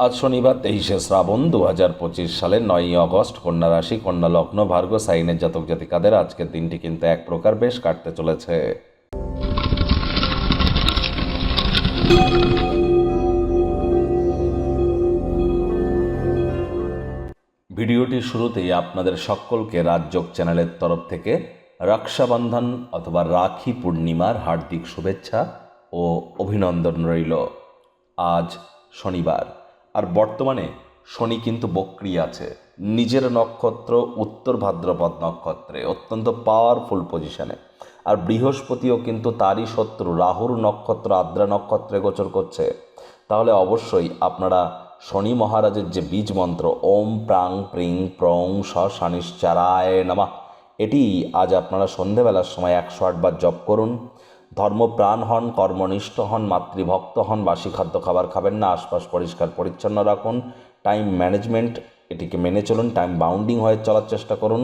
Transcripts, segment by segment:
আজ শনিবার তেইশে শ্রাবণ দু হাজার পঁচিশ সালের নয়ই অগস্ট কন্যা রাশি কন্যা লগ্ন ভার্গ, সাইনের জাতক জাতিকাদের আজকের দিনটি কিন্তু এক প্রকার বেশ কাটতে চলেছে। ভিডিওটির শুরুতেই আপনাদের সকলকে রাজযোগ চ্যানেলের তরফ থেকে রক্ষাবন্ধন অথবা রাখি পূর্ণিমার হার্দিক শুভেচ্ছা ও অভিনন্দন রইল। আজ শনিবার। আর বর্তমানে শনি কিন্তু বক্রি আছে। নিজের নক্ষত্র উত্তর ভাদ্রপদ নক্ষত্রে, অত্যন্ত পাওয়ারফুল পজিশনে আর বৃহস্পতিও কিন্তু তারই শত্রু, রাহুর নক্ষত্র, আদ্রা নক্ষত্রে গোচর করছে। তাহলে অবশ্যই আপনারা শনি মহারাজের যে বীজ মন্ত্র, ওম প্রাং প্রিং প্রং স শানিশ্চারায় নামা, এটি আজ আপনারা সন্ধেবেলার সময় একশো আটবার জপ করুন। ধর্মপ্রাণ হন, কর্মনিষ্ঠ হন, মাতৃভক্ত হন, বাসি খাদ্য খাবার খাবেন না, আশপাশ পরিষ্কার পরিচ্ছন্ন রাখুন টাইম ম্যানেজমেন্ট এটিকে মেনে চলুন টাইম বাউন্ডিং হয়ে চলার চেষ্টা করুন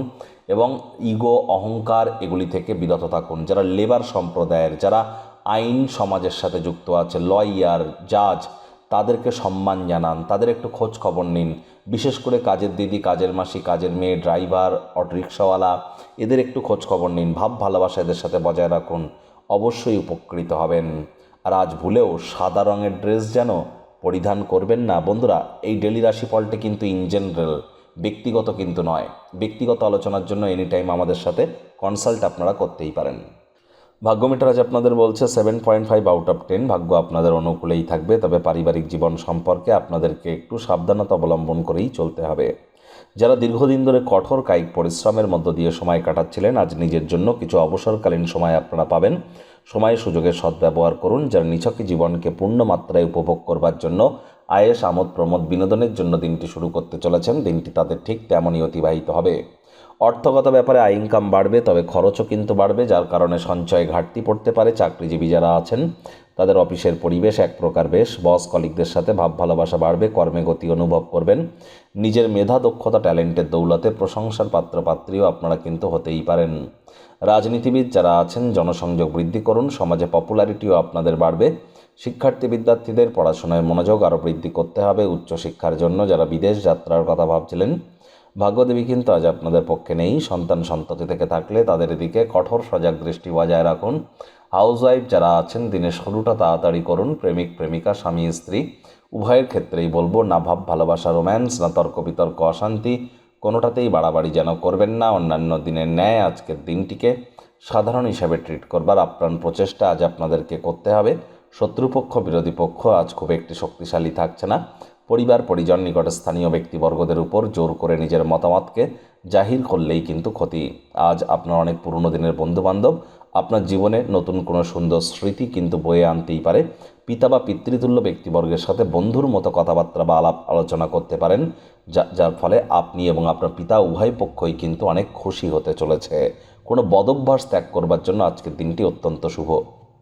এবং ইগো অহংকার এগুলি থেকে বিরত থাকুন। যারা লেবার সম্প্রদায়ের, যারা আইন সমাজের সাথে যুক্ত আছে লয়ার জাজ তাদেরকে সম্মান জানান, তাদের একটু খোঁজ খবর নিন। বিশেষ করে কাজের দিদি, কাজের মাসি, কাজের মেয়ে ড্রাইভার অটোরিক্সাওয়ালা এদের একটু খোঁজ খবর নিন, ভাব ভালোবাসা এদের সাথে বজায় রাখুন। অবশ্যই উপকৃত হবেন। আর আজ ভুলেও সাদা রঙের ড্রেস যেন পরিধান করবেন না। বন্ধুরা, এই ডেলি রাশিফলটি কিন্তু ইন জেনারেল ব্যক্তিগত কিন্তু নয়। ব্যক্তিগত আলোচনার জন্য এনি টাইম আমাদের সাথে কনসাল্ট আপনারা করতেই পারেন। ভাগ্য মিটার আজ আপনাদের বলছে seven point five out of ten ভাগ্য আপনাদের অনুকূলেই থাকবে, তবে পারিবারিক জীবন সম্পর্কে আপনাদেরকে একটু সাবধানতা অবলম্বন করেই চলতে হবে। যারা দীর্ঘদিন ধরে কঠোর কায়িক পরিশ্রমের মধ্য দিয়ে সময় কাটাচ্ছিলেন, আজ নিজের জন্য কিছু অবসরকালীন সময় আপনারা পাবেন। সময় সুযোগের সদ্ব্যবহার করুন, যারা নিছকে জীবনকে পূর্ণ মাত্রায় উপভোগ করবার জন্য আয়েস, আমোদ, প্রমোদ বিনোদনের জন্য দিনটি শুরু করতে চলেছেন, দিনটি তাদের ঠিক তেমনই অতিবাহিত হবে। অর্থগত ব্যাপারে আয় ইনকাম বাড়বে, তবে খরচও কিন্তু বাড়বে, যার কারণে সঞ্চয় ঘাটতি পড়তে পারে। চাকরিজীবী যারা আছেন তাদের অফিসের পরিবেশ এক প্রকার বেশ। বস কলিকদের সাথে ভাব ভালোবাসা বাড়বে, কর্মে গতি অনুভব করবেন। নিজের মেধা, দক্ষতা, ট্যালেন্টের দৌলতে প্রশংসার পাত্রপাত্রীও আপনারা কিন্তু হতেই পারেন। রাজনীতিবিদ যারা আছেন, জনসংযোগ বৃদ্ধি করুন, সমাজে পপুলারিটিও আপনাদের বাড়বে। শিক্ষার্থী বিদ্যার্থীদের পড়াশোনায় মনোযোগ আরও বৃদ্ধি করতে হবে। উচ্চশিক্ষার জন্য যারা বিদেশ যাত্রার কথা ভাবছিলেন ভাগ্যদেবী কিন্তু আজ আপনাদের পক্ষে নেই। সন্তান সন্ততি থেকে থাকলে তাদের দিকে কঠোর সজাগ দৃষ্টি বজায় রাখুন। হাউস ওয়াইফ যারা আছেন দিনের শুরুটা তাড়াতাড়ি করুন। প্রেমিক, প্রেমিকা, স্বামী, স্ত্রী, উভয়ের ক্ষেত্রেই বলব, না ভাব, ভালোবাসা রোম্যান্স না তর্ক, বিতর্ক, অশান্তি, কোনোটাতেই বাড়াবাড়ি যেন করবেন না। অন্যান্য দিনের ন্যায় আজকের দিনটিকে সাধারণ হিসাবে ট্রিট করবার আপ্রাণ প্রচেষ্টা আজ আপনাদেরকে করতে হবে। শত্রুপক্ষ, বিরোধী পক্ষ আজ খুব একটি শক্তিশালী থাকছে না। পরিবার, পরিজন, নিকট স্থানীয় ব্যক্তিবর্গদের উপর জোর করে নিজের মতামতকে জাহির করলেই কিন্তু ক্ষতি। আজ আপনার অনেক পুরনো দিনের বন্ধুবান্ধব, আপনার জীবনে নতুন কোনো সুন্দর স্মৃতি কিন্তু বয়ে আনতেই পারে। পিতা বা পিতৃতুল্য ব্যক্তিবর্গের সাথে বন্ধুর মতো কথাবার্তা বা আলাপ আলোচনা করতে পারেন, যা, যার ফলে আপনি এবং আপনার পিতা উভয় পক্ষই কিন্তু অনেক খুশি হতে চলেছে। কোনো বদভ্যাস ত্যাগ করবার জন্য আজকের দিনটি অত্যন্ত শুভ।